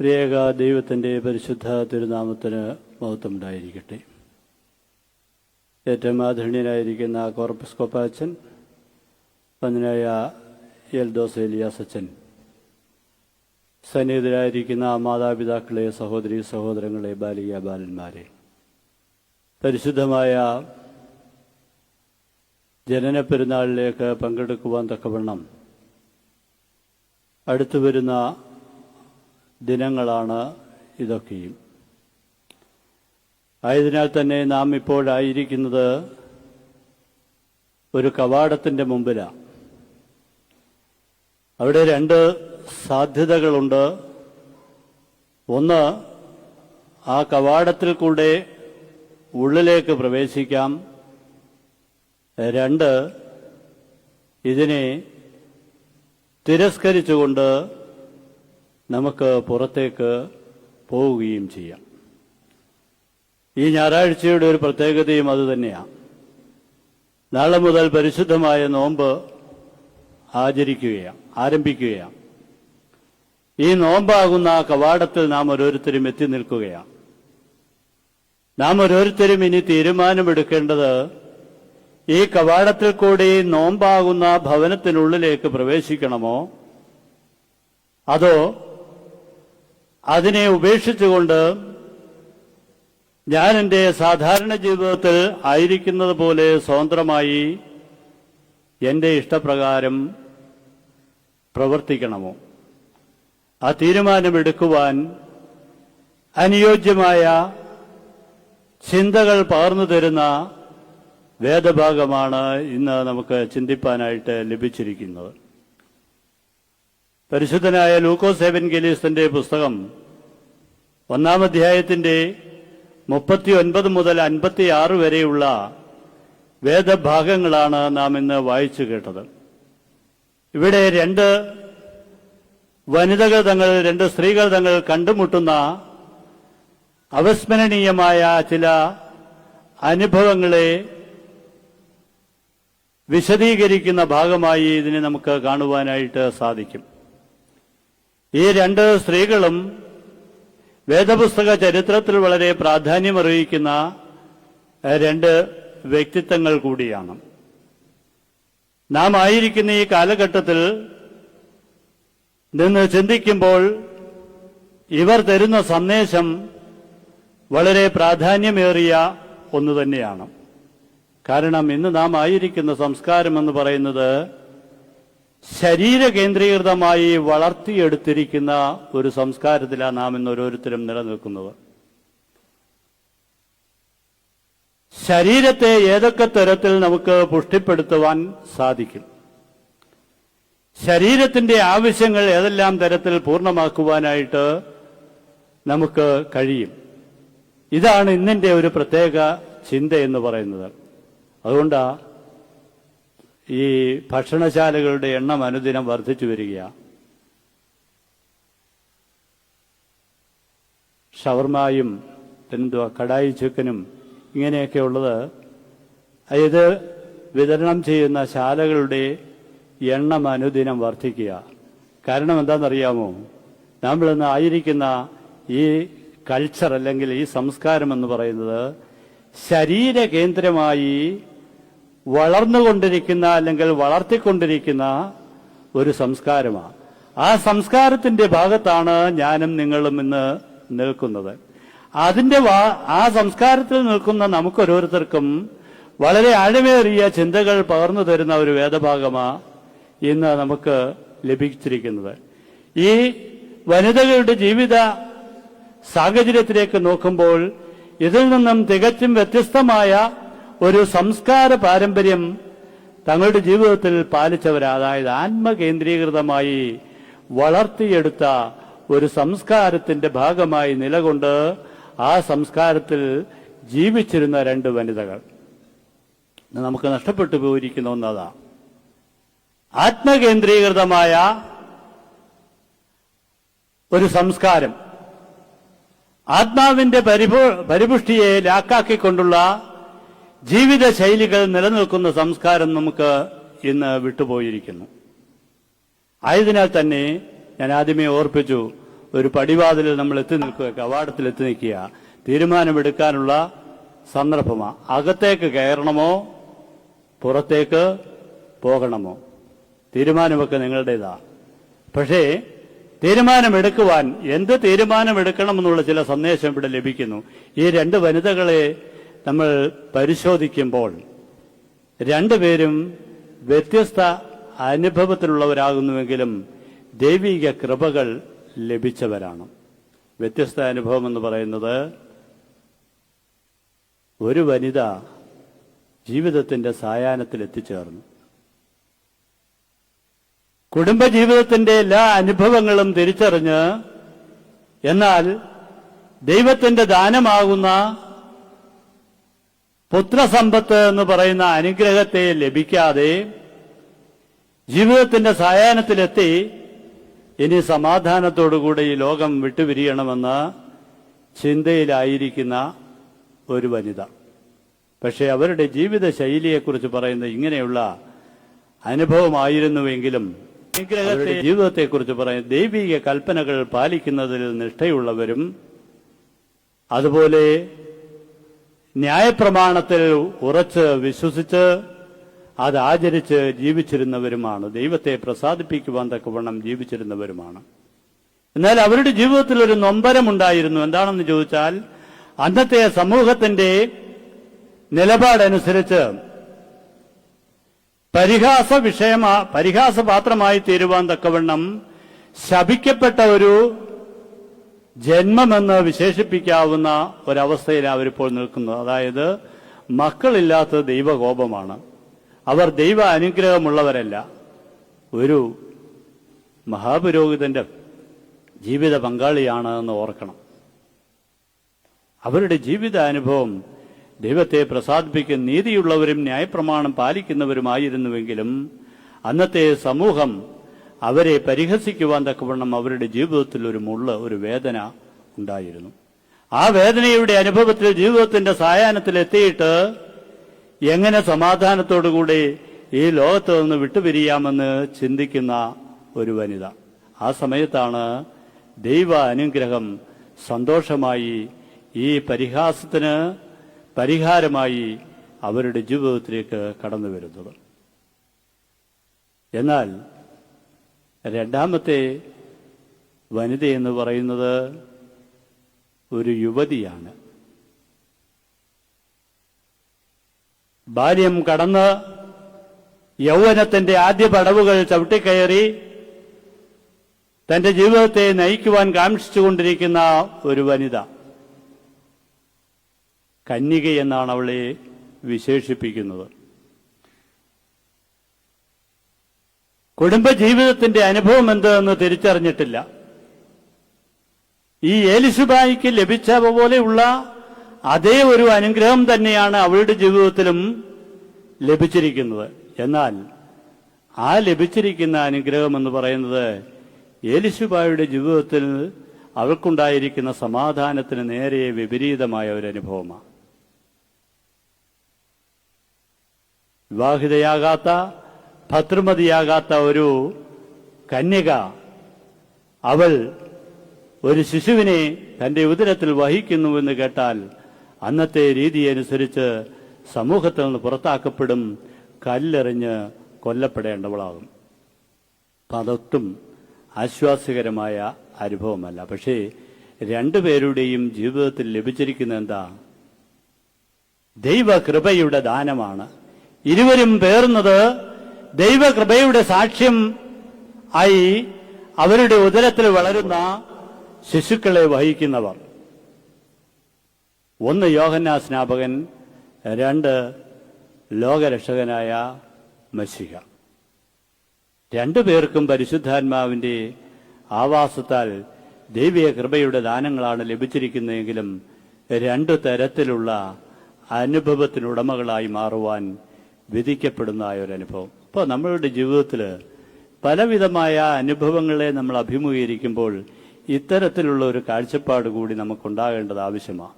ത്രിയേക ദൈവത്തിന്റെ പരിശുദ്ധ തിരുനാമത്തിന് മഹത്വമുണ്ടായിരിക്കട്ടെ. ഏറ്റവും ആധുണ്യനായിരിക്കുന്ന കോർപ്പസ് കോപ്പാച്ചൻ പന്നിനായ എൽദോസ് എലിയാസ് അച്ഛൻ സന്നിഹിതരായിരിക്കുന്ന മാതാപിതാക്കളെ സഹോദരി സഹോദരങ്ങളെ ബാലിക ബാലന്മാരെ പരിശുദ്ധമായ ജനന പെരുന്നാളിലേക്ക് പങ്കെടുക്കുവാൻ തക്കവണ്ണം അടുത്തു വരുന്ന ദിനങ്ങളാണ് ഇതൊക്കെയും. ആയതിനാൽ തന്നെ നാം ഇപ്പോഴായിരിക്കുന്നത് ഒരു കവാടത്തിന്റെ മുമ്പിലാണ് അവിടെ രണ്ട് സാധ്യതകളുണ്ട്. ഒന്ന് ആ കവാടത്തിൽ കൂടെ ഉള്ളിലേക്ക് പ്രവേശിക്കാം. രണ്ട് ഇതിനെ തിരസ്കരിച്ചുകൊണ്ട് നമുക്ക് പുറത്തേക്ക് പോവുകയും ചെയ്യാം. ഈ ഞായറാഴ്ചയുടെ ഒരു പ്രത്യേകതയും അതുതന്നെയാണ് നാളെ മുതൽ പരിശുദ്ധമായ നോമ്പ് ആചരിക്കുകയാണ് ആരംഭിക്കുകയാണ്. ഈ നോമ്പാകുന്ന കവാടത്തിൽ നാം ഓരോരുത്തരും എത്തി നിൽക്കുകയാണ്. നാം ഓരോരുത്തരും ഇനി തീരുമാനമെടുക്കേണ്ടത് ഈ കവാടത്തിൽ കൂടി നോമ്പാകുന്ന ഭവനത്തിനുള്ളിലേക്ക് പ്രവേശിക്കണമോ? അതോ അതിനെ ഉപേക്ഷിച്ചുകൊണ്ട് ഞാൻ എന്റെ സാധാരണ ജീവിതത്തിൽ ആയിരിക്കുന്നത് പോലെ സ്വതന്ത്രമായി എന്റെ ഇഷ്ടപ്രകാരം പ്രവർത്തിക്കണമോ? ആ തീരുമാനമെടുക്കുവാൻ അനുയോജ്യമായ ചിന്തകൾ പകർന്നു തരുന്ന വേദഭാഗമാണ് ഇന്ന് നമുക്ക് ചിന്തിപ്പാനായിട്ട് ലഭിച്ചിരിക്കുന്നത്. പരിശുദ്ധനായ ലൂക്കോസ് ഗലീസിന്റെ പുസ്തകം ഒന്നാം അധ്യായത്തിന്റെ മുപ്പത്തി ഒൻപത് മുതൽ അൻപത്തി ആറ് വരെയുള്ള വേദഭാഗങ്ങളാണ് നാം ഇന്ന് വായിച്ചു കേട്ടത്. ഇവിടെ രണ്ട് വനിതകൾ തങ്ങൾ രണ്ട് സ്ത്രീകൾ തങ്ങൾ കണ്ടുമുട്ടുന്ന അവസ്മരണീയമായ ചില അനുഭവങ്ങളെ വിശദീകരിക്കുന്ന ഭാഗമായി ഇതിനെ നമുക്ക് കാണുവാനായിട്ട് സാധിക്കും. ഈ രണ്ട് സ്ത്രീകളും വേദപുസ്തക ചരിത്രത്തിൽ വളരെ പ്രാധാന്യമറിയിക്കുന്ന രണ്ട് വ്യക്തിത്വങ്ങൾ കൂടിയാണ്. നാം ആയിരിക്കുന്ന ഈ കാലഘട്ടത്തിൽ നിന്ന് ചിന്തിക്കുമ്പോൾ ഇവർ തരുന്ന സന്ദേശം വളരെ പ്രാധാന്യമേറിയ ഒന്ന് തന്നെയാണ്. കാരണം ഇന്ന് നാം ആയിരിക്കുന്ന സംസ്കാരം എന്ന് പറയുന്നത് ശരീര കേന്ദ്രീകൃതമായി വളർത്തിയെടുത്തിരിക്കുന്ന ഒരു സംസ്കാരത്തിലാണ് നാം ഇന്ന് ഓരോരുത്തരും നിലനിൽക്കുന്നത്. ശരീരത്തെ ഏതൊക്കെ തരത്തിൽ നമുക്ക് പുഷ്ടിപ്പെടുത്തുവാൻ സാധിക്കും? ശരീരത്തിന്റെ ആവശ്യങ്ങൾ ഏതെല്ലാം തരത്തിൽ പൂർണമാക്കുവാനായിട്ട് നമുക്ക് കഴിയും? ഇതാണ് ഇന്നിന്റെ ഒരു പ്രത്യേക ചിന്ത എന്ന് പറയുന്നത്. അതുകൊണ്ടാ ഈ ഭക്ഷണശാലകളുടെ എണ്ണം അനുദിനം വർദ്ധിച്ചു വരികയാണ് ഷവർമായും പിന്നെന്തുവാ കടായി ചിക്കനും ഇങ്ങനെയൊക്കെ ഉള്ളത് ഇത് വിതരണം ചെയ്യുന്ന ശാലകളുടെ എണ്ണം അനുദിനം വർദ്ധിക്കുക കാരണം എന്താണെന്നറിയാമോ? നമ്മളിന്ന് ആയിരിക്കുന്ന ഈ കൾച്ചർ അല്ലെങ്കിൽ ഈ സംസ്കാരം എന്ന് പറയുന്നത് ശരീര കേന്ദ്രമായി വളർന്നുകൊണ്ടിരിക്കുന്ന അല്ലെങ്കിൽ വളർത്തിക്കൊണ്ടിരിക്കുന്ന ഒരു സംസ്കാരമാണ് ആ സംസ്കാരത്തിന്റെ ഭാഗത്താണ് ഞാനും നിങ്ങളും ഇന്ന് നിൽക്കുന്നത്. അതിന്റെ ആ സംസ്കാരത്തിൽ നിൽക്കുന്ന നമുക്ക് ഓരോരുത്തർക്കും വളരെ ആഴമേറിയ ചിന്തകൾ പകർന്നു തരുന്ന ഒരു വേദഭാഗമാണ് ഇന്ന് നമുക്ക് ലഭിച്ചിരിക്കുന്നത്. ഈ വനിതകളുടെ ജീവിത സാഹചര്യത്തിലേക്ക് നോക്കുമ്പോൾ ഇതിൽ നിന്നും തികച്ചും വ്യത്യസ്തമായ ഒരു സംസ്കാര പാരമ്പര്യം തങ്ങളുടെ ജീവിതത്തിൽ പാലിച്ചവരാ അതായത് ആത്മകേന്ദ്രീകൃതമായി വളർത്തിയെടുത്ത ഒരു സംസ്കാരത്തിന്റെ ഭാഗമായി നിലകൊണ്ട് ആ സംസ്കാരത്തിൽ ജീവിച്ചിരുന്ന രണ്ട് വനിതകൾ. നമുക്ക് നഷ്ടപ്പെട്ടു പോയിരിക്കുന്ന ഒന്നതാ. ആത്മകേന്ദ്രീകൃതമായ ഒരു സംസ്കാരം ആത്മാവിന്റെ പരിപു പരിപുഷ്ടിയെ ലാക്കാക്കിക്കൊണ്ടുള്ള ജീവിത ശൈലികൾ നിലനിൽക്കുന്ന സംസ്കാരം നമുക്ക് ഇന്ന് വിട്ടുപോയിരിക്കുന്നു. ആയതിനാൽ തന്നെ ഞാൻ ആദ്യമേ ഓർപ്പിച്ചു ഒരു പടിവാതിൽ നമ്മൾ എത്തി നിൽക്കുക കവാടത്തിൽ എത്തി നിൽക്കുക തീരുമാനമെടുക്കാനുള്ള സന്ദർഭമാണ് അകത്തേക്ക് കയറണമോ പുറത്തേക്ക് പോകണമോ? തീരുമാനമൊക്കെ നിങ്ങളുടേതാ. പക്ഷേ തീരുമാനമെടുക്കുവാൻ എന്ത് തീരുമാനമെടുക്കണമെന്നുള്ള ചില സന്ദേശം ഇവിടെ ലഭിക്കുന്നു. ഈ രണ്ട് വനിതകളെ നമ്മൾ പരിശോധിക്കുമ്പോൾ രണ്ടുപേരും വ്യത്യസ്ത അനുഭവത്തിലുള്ളവരാകുന്നുവെങ്കിലും ദൈവിക കൃപകൾ ലഭിച്ചവരാണ്. വ്യത്യസ്ത അനുഭവം എന്ന് പറയുന്നത് ഒരു വനിത ജീവിതത്തിന്റെ സായാഹ്നത്തിൽ എത്തിച്ചേർന്നു. കുടുംബജീവിതത്തിന്റെ എല്ലാ അനുഭവങ്ങളും തിരിച്ചറിഞ്ഞ് എന്നാൽ ദൈവത്തിന്റെ ദാനമാകുന്ന പുത്രസമ്പത്ത് എന്ന് പറയുന്ന അനുഗ്രഹത്തെ ലഭിക്കാതെ ജീവിതത്തിന്റെ സായാഹ്നത്തിലെത്തി ഇനി സമാധാനത്തോടുകൂടി ഈ ലോകം വിട്ടുപിരിയണമെന്ന ചിന്തയിലായിരിക്കുന്ന ഒരു വനിത. പക്ഷെ അവരുടെ ജീവിത ശൈലിയെക്കുറിച്ച് പറയുന്ന ഇങ്ങനെയുള്ള അനുഭവമായിരുന്നുവെങ്കിലും അനുഗ്രഹത്തെ ജീവിതത്തെക്കുറിച്ച് പറയുന്ന ദൈവിക കൽപ്പനകൾ പാലിക്കുന്നതിൽ നിഷ്ഠയുള്ളവരും അതുപോലെ ന്യായപ്രമാണത്തിൽ ഉറച്ച് വിശ്വസിച്ച് അത് ആചരിച്ച് ജീവിച്ചിരുന്നവരുമാണ്. ദൈവത്തെ പ്രസാദിപ്പിക്കുവാൻ തക്കവണ്ണം ജീവിച്ചിരുന്നവരുമാണ്. എന്നാൽ അവരുടെ ജീവിതത്തിൽ ഒരു നൊമ്പരമുണ്ടായിരുന്നു എന്താണെന്ന് ചോദിച്ചാൽ അന്നത്തെ സമൂഹത്തിന്റെ നിലപാടനുസരിച്ച് പരിഹാസ വിഷയമാ പരിഹാസപാത്രമായി തീരുവാൻ തക്കവണ്ണം ശപിക്കപ്പെട്ട ഒരു ജന്മമെന്ന് വിശേഷിപ്പിക്കാവുന്ന ഒരവസ്ഥയിലാണ് അവരിപ്പോൾ നിൽക്കുന്നത്. അതായത് മക്കളില്ലാത്ത ദൈവകോപമാണ്. അവർ ദൈവ അനുഗ്രഹമുള്ളവരല്ല. ഒരു മഹാപുരോഹിതന്റെ ജീവിത പങ്കാളിയാണ് എന്ന് ഓർക്കണം. അവരുടെ ജീവിത അനുഭവം ദൈവത്തെ പ്രസാദിപ്പിക്കുന്ന നീതിയുള്ളവരും ന്യായപ്രമാണം പാലിക്കുന്നവരുമായിരുന്നുവെങ്കിലും അന്നത്തെ സമൂഹം അവരെ പരിഹസിക്കുവാൻ തക്കവണ്ണം അവരുടെ ജീവിതത്തിൽ ഒരു മുള്ള ഒരു വേദന ഉണ്ടായിരുന്നു. ആ വേദനയുടെ അനുഭവത്തിൽ ജീവിതത്തിന്റെ സായാഹ്നത്തിൽ എത്തിയിട്ട് എങ്ങനെ സമാധാനത്തോടുകൂടി ഈ ലോകത്ത് നിന്ന് വിട്ടുപിരിയാമെന്ന് ചിന്തിക്കുന്ന ഒരു വനിത. ആ സമയത്താണ് ദൈവ അനുഗ്രഹം സന്തോഷമായി ഈ പരിഹാസത്തിന് പരിഹാരമായി അവരുടെ ജീവിതത്തിലേക്ക് കടന്നു വരുന്നത്. എന്നാൽ രണ്ടാമത്തെ വനിത എന്ന് പറയുന്നത് ഒരു യുവതിയാണ്. ബാല്യം കടന്ന് യൗവനത്തിന്റെ ആദ്യ പടവുകൾ ചവിട്ടിക്കയറി തന്റെ ജീവിതത്തെ നയിക്കുവാൻ കാക്ഷിച്ചുകൊണ്ടിരിക്കുന്ന ഒരു വനിത. കന്യക എന്നാണ് അവളെ വിശേഷിപ്പിക്കുന്നത്. കുടുംബജീവിതത്തിന്റെ അനുഭവം എന്തെന്ന് തിരിച്ചറിഞ്ഞിട്ടില്ല. ഈ ഏലിസുബായിക്ക് ലഭിച്ച പോലെയുള്ള അതേ ഒരു അനുഗ്രഹം തന്നെയാണ് അവളുടെ ജീവിതത്തിലും ലഭിച്ചിരിക്കുന്നത്. എന്നാൽ ആ ലഭിച്ചിരിക്കുന്ന അനുഗ്രഹം എന്ന് പറയുന്നത് ഏലിശുബായുടെ ജീവിതത്തിൽ അവൾക്കുണ്ടായിരിക്കുന്ന സമാധാനത്തിന് നേരെ വിപരീതമായ ഒരു അനുഭവമാണ്. വിവാഹിതയാകാത്ത ഭദ്രമതിയാകാത്ത ഒരു കന്യക അവൾ ഒരു ശിശുവിനെ തന്റെ ഉദരത്തിൽ വഹിക്കുന്നുവെന്ന് കേട്ടാൽ അന്നത്തെ രീതി അനുസരിച്ച് സമൂഹത്തിൽ നിന്ന് പുറത്താക്കപ്പെടും കല്ലെറിഞ്ഞ് കൊല്ലപ്പെടേണ്ടവളാകും. അപ്പം അതൊട്ടും ആശ്വാസകരമായ അനുഭവമല്ല. പക്ഷേ രണ്ടുപേരുടെയും ജീവിതത്തിൽ ലഭിച്ചിരിക്കുന്ന എന്താ? ദൈവകൃപയുടെ ദാനമാണ്. ഇരുവരും പേർന്നത് ദൈവകൃപയുടെ സാക്ഷ്യം ആയി അവരുടെ ഉദരത്തിൽ വളരുന്ന ശിശുക്കളെ വഹിക്കുന്നവർ. ഒന്ന് യോഹന്നാ സ്നാപകൻ രണ്ട് ലോകരക്ഷകനായ മസിഹ രണ്ടു പേർക്കും പരിശുദ്ധാത്മാവിന്റെ ആവാസത്താൽ ദൈവിക കൃപയുടെ ദാനങ്ങളാണ് ലഭിച്ചിരിക്കുന്നതെങ്കിലും രണ്ടു തരത്തിലുള്ള അനുഭവത്തിനുടമകളായി മാറുവാൻ വിധിക്കപ്പെടുന്ന ഒരു അനുഭവം. അപ്പോൾ നമ്മളുടെ ജീവിതത്തിൽ പലവിധമായ അനുഭവങ്ങളെ നമ്മൾ അഭിമുഖീകരിക്കുമ്പോൾ ഇത്തരത്തിലുള്ള ഒരു കാഴ്ചപ്പാട് കൂടി നമുക്കുണ്ടാകേണ്ടത് ആവശ്യമാണ്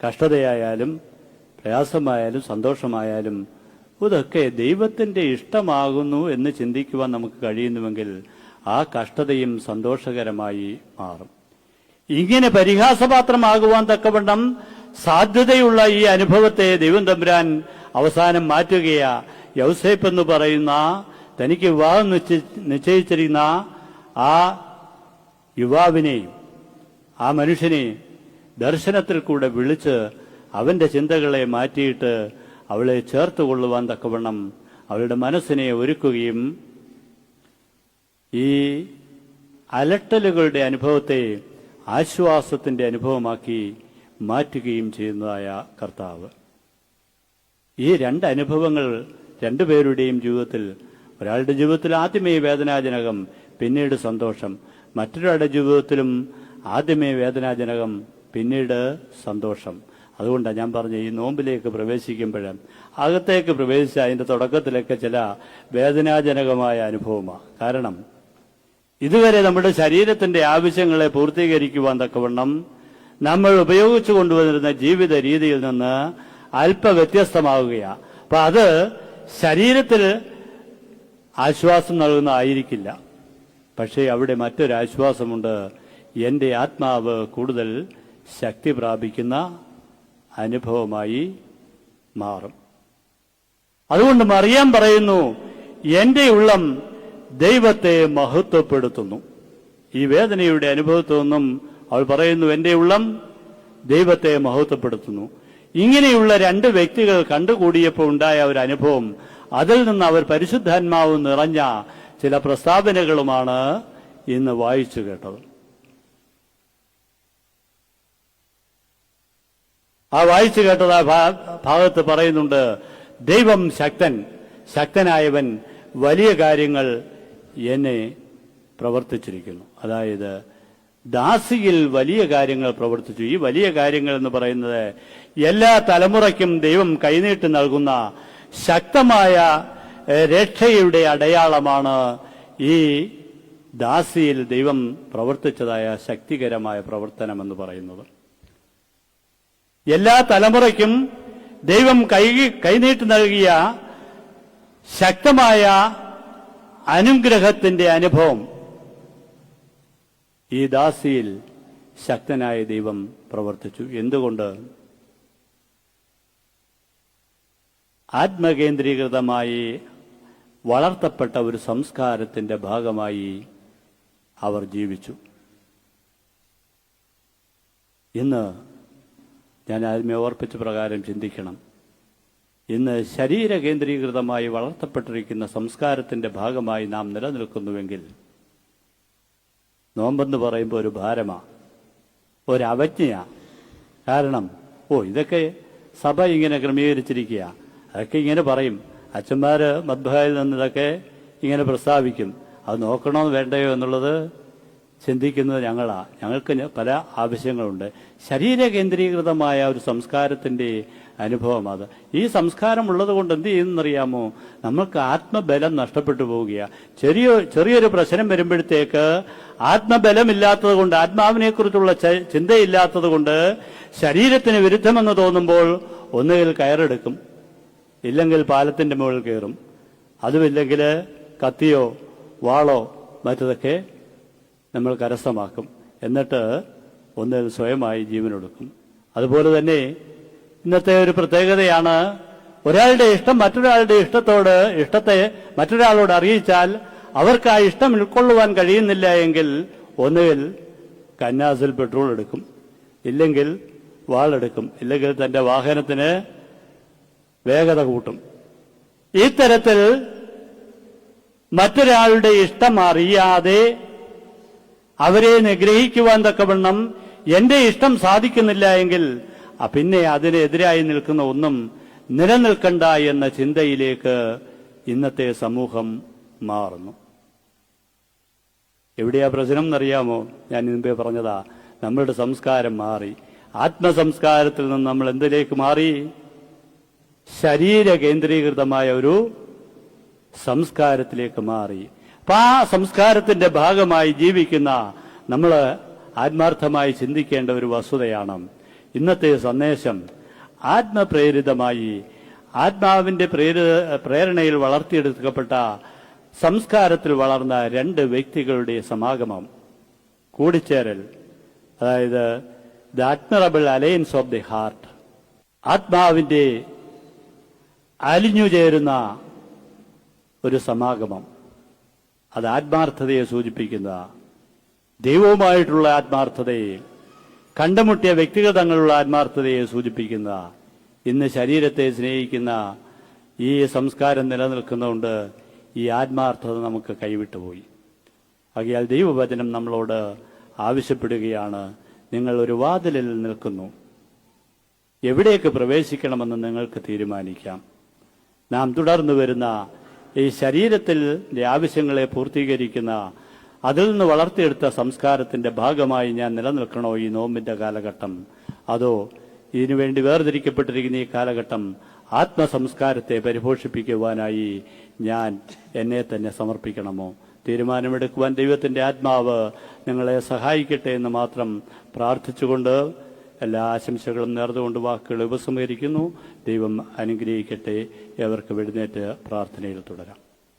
കഷ്ടതയായാലും പ്രയാസമായാലും സന്തോഷമായാലും ഇതൊക്കെ ദൈവത്തിന്റെ ഇഷ്ടമാകുന്നു എന്ന് ചിന്തിക്കുവാൻ നമുക്ക് കഴിയുന്നുവെങ്കിൽ ആ കഷ്ടതയും സന്തോഷകരമായി മാറും. ഇങ്ങനെ പരിഹാസപാത്രമാകുവാൻ തക്കവണ്ണം സാധ്യതയുള്ള ഈ അനുഭവത്തെ ദൈവം തമ്പുരാൻ അവസാനം മാറ്റുകയാ. യൗസേപ്പ് എന്ന് പറയുന്ന തനിക്ക് വിവാഹം നിശ്ചയി- നിശ്ചയിച്ചിരുന്ന ആ യുവാവിനെയും ആ മനുഷ്യനെ ദർശനത്തിൽ കൂടെ വിളിച്ച് അവന്റെ ചിന്തകളെ മാറ്റിയിട്ട് അവളെ ചേർത്ത് കൊള്ളുവാൻ തക്കവണ്ണം അവളുടെ മനസ്സിനെ ഒരുക്കുകയും ഈ അലട്ടലുകളുടെ അനുഭവത്തെ ആശ്വാസത്തിന്റെ അനുഭവമാക്കി മാറ്റുകയും ചെയ്യുന്നതായ കർത്താവ്. ഈ രണ്ട് അനുഭവങ്ങൾ രണ്ടുപേരുടെയും ജീവിതത്തിൽ ഒരാളുടെ ജീവിതത്തിൽ ആദ്യമേ വേദനാജനകം പിന്നീട് സന്തോഷം. മറ്റൊരാളുടെ ജീവിതത്തിലും ആദ്യമേ വേദനാജനകം പിന്നീട് സന്തോഷം. അതുകൊണ്ടാണ് ഞാൻ പറഞ്ഞ ഈ നോമ്പിലേക്ക് പ്രവേശിക്കുമ്പോൾ അകത്തേക്ക് പ്രവേശിച്ച അതിന്റെ തുടക്കത്തിലൊക്കെ ചില വേദനാജനകമായ അനുഭവമാണ് കാരണം ഇതുവരെ നമ്മുടെ ശരീരത്തിന്റെ ആവശ്യങ്ങളെ പൂർത്തീകരിക്കുവാൻ തക്കവണ്ണം നമ്മൾ ഉപയോഗിച്ചു കൊണ്ടുവന്നിരുന്ന ജീവിത രീതിയിൽ നിന്ന് അല്പ വ്യത്യസ്തമാവുകയാണ് അപ്പൊ അത് ശരീരത്തിൽ ആശ്വാസം നൽകുന്നതായിരിക്കില്ല. പക്ഷേ അവിടെ മറ്റൊരാശ്വാസമുണ്ട്. എന്റെ ആത്മാവ് കൂടുതൽ ശക്തി പ്രാപിക്കുന്ന അനുഭവമായി മാറും. അതുകൊണ്ട് മറിയാൻ പറയുന്നു എന്റെ ഉള്ളം ദൈവത്തെ മഹത്വപ്പെടുത്തുന്നു. ഈ വേദനയുടെ അനുഭവത്തിൽ നിന്നും അവൾ പറയുന്നു എന്റെ ഉള്ളം ദൈവത്തെ മഹത്വപ്പെടുത്തുന്നു. ഇങ്ങനെയുള്ള രണ്ട് വ്യക്തികൾ കണ്ടുകൂടിയപ്പോൾ ഉണ്ടായ ഒരു അനുഭവം അതിൽ നിന്ന് അവർ പരിശുദ്ധാത്മാവ് നിറഞ്ഞ ചില പ്രസ്താവനകളുമാണ് ഇന്ന് വായിച്ചു കേട്ടത്. ആ വായിച്ചു കേട്ടത് ആ ഭാഗത്ത് പറയുന്നുണ്ട് ദൈവം ശക്തൻ ശക്തനായവൻ വലിയ കാര്യങ്ങൾ എന്നെ പ്രവർത്തിച്ചിരിക്കുന്നു. അതായത് ദാസിയിൽ വലിയ കാര്യങ്ങൾ പ്രവർത്തിച്ചു. ഈ വലിയ കാര്യങ്ങൾ എന്ന് പറയുന്നത് എല്ലാ തലമുറയ്ക്കും ദൈവം കൈനീട്ട് നൽകുന്ന ശക്തമായ രക്ഷയുടെ അടയാളമാണ് ഈ ദാസിയിൽ ദൈവം പ്രവർത്തിച്ചതായ ശക്തികരമായ പ്രവർത്തനം എന്ന് പറയുന്നത്. എല്ലാ തലമുറയ്ക്കും ദൈവം കൈ കൈനീട്ട് നൽകിയ ശക്തമായ അനുഗ്രഹത്തിന്റെ അനുഭവം ഈ ദാസിയിൽ ശക്തനായ ദൈവം പ്രവർത്തിച്ചു. എന്തുകൊണ്ട്? ആത്മകേന്ദ്രീകൃതമായി വളർത്തപ്പെട്ട ഒരു സംസ്കാരത്തിന്റെ ഭാഗമായി അവർ ജീവിച്ചു. ഇന്ന് ഞാൻ ആദ്യമേ ഓർപ്പിച്ച പ്രകാരം ചിന്തിക്കണം. ഇന്ന് ശരീര കേന്ദ്രീകൃതമായി വളർത്തപ്പെട്ടിരിക്കുന്ന സംസ്കാരത്തിന്റെ ഭാഗമായി നാം നിലനിൽക്കുന്നുവെങ്കിൽ നോമ്പെന്ന് പറയുമ്പോൾ ഒരു ഭാരമാ. ഒരവജ്ഞയാ. കാരണം ഓ ഇതൊക്കെ സഭ ഇങ്ങനെ ക്രമീകരിച്ചിരിക്കുക അതൊക്കെ ഇങ്ങനെ പറയും. അച്ഛന്മാർ മദ്ഭയിൽ നിന്നിതൊക്കെ ഇങ്ങനെ പ്രസ്താവിക്കും. അത് നോക്കണോ വേണ്ടയോ എന്നുള്ളത് ചിന്തിക്കുന്നത് ഞങ്ങളാ. ഞങ്ങൾക്ക് പല ആവശ്യങ്ങളുണ്ട്. ശരീര കേന്ദ്രീകൃതമായ ഒരു സംസ്കാരത്തിന്റെ അനുഭവം അത് ഈ സംസ്കാരം ഉള്ളത് കൊണ്ട് എന്ത് ചെയ്യുന്നറിയാമോ? നമുക്ക് ആത്മബലം നഷ്ടപ്പെട്ടു പോവുകയാണ് ചെറിയ ചെറിയൊരു പ്രശ്നം വരുമ്പോഴത്തേക്ക് ആത്മബലമില്ലാത്തത് കൊണ്ട് ആത്മാവിനെ കുറിച്ചുള്ള ചിന്തയില്ലാത്തത് കൊണ്ട് ശരീരത്തിന് വിരുദ്ധമെന്ന് തോന്നുമ്പോൾ ഒന്നുകിൽ കയറെടുക്കും ഇല്ലെങ്കിൽ പാലത്തിന്റെ മുകളിൽ കയറും. അതുമില്ലെങ്കിൽ കത്തിയോ വാളോ മറ്റതൊക്കെ നമ്മൾ കരസ്ഥമാക്കും. എന്നിട്ട് ഒന്നിൽ സ്വയമായി ജീവനൊടുക്കും. അതുപോലെ തന്നെ ഇന്നത്തെ ഒരു പ്രത്യേകതയാണ് ഒരാളുടെ ഇഷ്ടം മറ്റൊരാളുടെ ഇഷ്ടത്തോട് ഇഷ്ടത്തെ മറ്റൊരാളോട് അറിയിച്ചാൽ അവർക്ക് ആ ഇഷ്ടം ഉൾക്കൊള്ളുവാൻ കഴിയുന്നില്ല എങ്കിൽ ഒന്നുകിൽ കന്നാസിൽ പെട്രോൾ എടുക്കും ഇല്ലെങ്കിൽ വാളെടുക്കും ഇല്ലെങ്കിൽ തന്റെ വാഹനത്തിന് വേഗത കൂട്ടും. ഈ തരത്തിൽ മറ്റൊരാളുടെ ഇഷ്ടം അറിയാതെ അവരെ നിഗ്രഹിക്കുവാൻ തക്കവണ്ണം എന്റെ ഇഷ്ടം സാധിക്കുന്നില്ല എങ്കിൽ പിന്നെ അതിനെതിരായി നിൽക്കുന്ന ഒന്നും നിലനിൽക്കണ്ട എന്ന ചിന്തയിലേക്ക് ഇന്നത്തെ സമൂഹം മാറുന്നു. എവിടെയാ പ്രശ്നം എന്നറിയാമോ? ഞാൻ മുമ്പേ പറഞ്ഞതാ നമ്മളുടെ സംസ്കാരം മാറി. ആത്മസംസ്കാരത്തിൽ നിന്ന് നമ്മൾ എന്തിലേക്ക് മാറി? ശരീര കേന്ദ്രീകൃതമായ ഒരു സംസ്കാരത്തിലേക്ക് മാറി. അപ്പൊ ആ സംസ്കാരത്തിന്റെ ഭാഗമായി ജീവിക്കുന്ന നമ്മൾ ആത്മാർത്ഥമായി ചിന്തിക്കേണ്ട ഒരു വസ്തുതയാണ് ഇന്നത്തെ സന്ദേശം ആത്മപ്രേരിതമായി ആത്മാവിന്റെ പ്രേരിത പ്രേരണയിൽ വളർത്തിയെടുക്കപ്പെട്ട സംസ്കാരത്തിൽ വളർന്ന രണ്ട് വ്യക്തികളുടെ സമാഗമം കൂടിച്ചേരൽ അതായത് the admirable alliance of the heart ആത്മാവിന്റെ അലിഞ്ഞു ചേരുന്ന ഒരു സമാഗമം. അത് ആത്മാർത്ഥതയെ സൂചിപ്പിക്കുന്ന ദൈവവുമായിട്ടുള്ള ആത്മാർത്ഥതയെ കണ്ടുമുട്ടിയ വ്യക്തികൾ തങ്ങളുള്ള ആത്മാർത്ഥതയെ സൂചിപ്പിക്കുന്ന ഇന്ന് ശരീരത്തെ സ്നേഹിക്കുന്ന ഈ സംസ്കാരം നിലനിൽക്കുന്നതുകൊണ്ട് ഈ ആത്മാർത്ഥത നമുക്ക് കൈവിട്ടുപോയി. ആകയാൽ ദൈവവചനം നമ്മളോട് ആവശ്യപ്പെടുകയാണ്. നിങ്ങൾ ഒരു വാതിലിൽ നിൽക്കുന്നു. എവിടേക്ക് പ്രവേശിക്കണമെന്ന് നിങ്ങൾക്ക് തീരുമാനിക്കാം. നാം തുടർന്നു വരുന്ന ഈ ശരീരത്തിൽ ആവശ്യങ്ങളെ പൂർത്തീകരിക്കുന്ന അതിൽ നിന്ന് വളർത്തിയെടുത്ത സംസ്കാരത്തിന്റെ ഭാഗമായി ഞാൻ നിലനിൽക്കണോ ഈ നോമ്പിന്റെ കാലഘട്ടം? അതോ ഇതിനുവേണ്ടി വേർതിരിക്കപ്പെട്ടിരിക്കുന്ന ഈ കാലഘട്ടം ആത്മസംസ്കാരത്തെ പരിപോഷിപ്പിക്കുവാനായി ഞാൻ എന്നെ തന്നെ സമർപ്പിക്കണമോ? തീരുമാനമെടുക്കുവാൻ ദൈവത്തിന്റെ ആത്മാവ് നിങ്ങളെ സഹായിക്കട്ടെ എന്ന് മാത്രം പ്രാർത്ഥിച്ചുകൊണ്ട് എല്ലാ ആശംസകളും നേർന്നുകൊണ്ട് വാക്കുകൾ ഉപസംഹരിക്കുന്നു. ദൈവം അനുഗ്രഹിക്കട്ടെ. എവർക്ക് എഴുന്നേറ്റ് പ്രാർത്ഥനയിൽ തുടരാം.